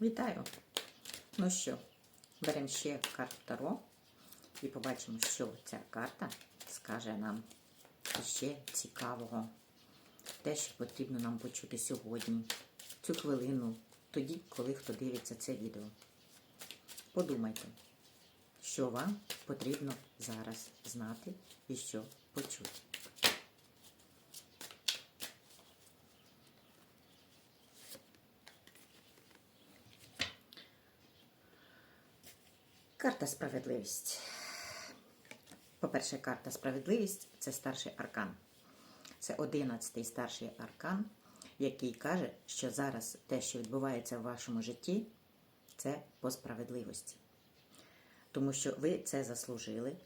Вітаю! Ну що, беремо ще карту Таро і побачимо, що ця карта скаже нам ще цікавого. Те, що потрібно нам почути сьогодні, цю хвилину, тоді, коли хто дивиться це відео. Подумайте, що вам потрібно зараз знати і що почути. Карта справедливість. По-перше, карта справедливість це старший аркан. Це одинадцятий старший аркан, який каже, що зараз те, що відбувається в вашому житті, це по справедливості. Тому що ви це заслужили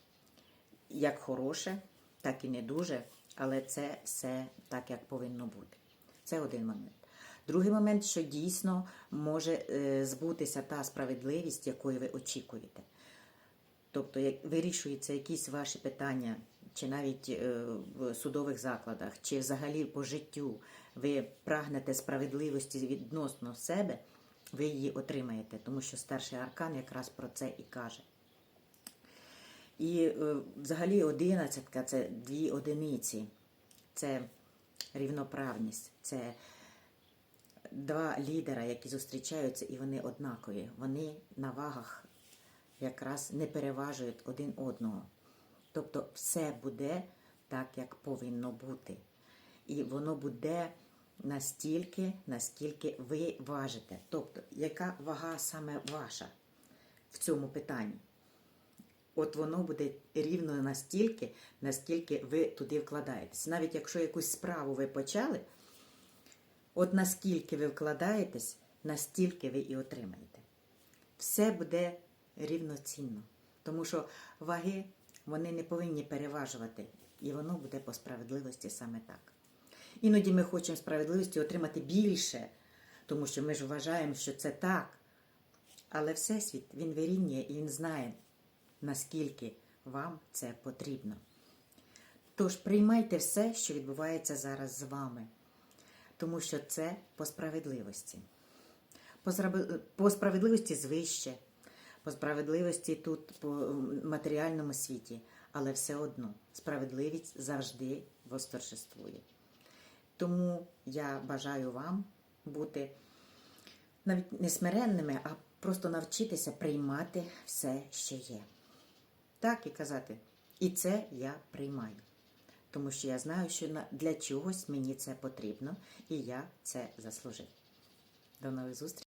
як хороше, так і не дуже, але це все так, як повинно бути. Це один момент. Другий момент, що дійсно може е, збутися та справедливість, якої ви очікуєте. Тобто, як вирішуються якісь ваші питання, чи навіть е, в судових закладах, чи взагалі по життю ви прагнете справедливості відносно себе, ви її отримаєте, тому що старший аркан якраз про це і каже. І е, взагалі одинадцятка це дві одиниці, це рівноправність, це два лідера, які зустрічаються, і вони однакові. Вони на вагах якраз не переважують один одного. Тобто все буде так, як повинно бути. І воно буде настільки, наскільки ви важите. Тобто, яка вага саме ваша в цьому питанні? От воно буде рівно настільки, наскільки ви туди вкладаєтесь. Навіть якщо якусь справу ви почали, от наскільки ви вкладаєтесь, настільки ви і отримаєте. Все буде рівноцінно. Тому що ваги вони не повинні переважувати, і воно буде по справедливості саме так. Іноді ми хочемо справедливості отримати більше, тому що ми ж вважаємо, що це так. Але Всесвіт він вирівнює і він знає, наскільки вам це потрібно. Тож приймайте все, що відбувається зараз з вами, тому що це по справедливості. По справедливості звище, по справедливості тут по матеріальному світі, але все одно справедливість завжди восторжествує. Тому я бажаю вам бути навіть не смиренними, а просто навчитися приймати все, що є. Так і казати, і це я приймаю. Тому що я знаю, що для чогось мені це потрібно, і я це заслужив. До нових зустрічей!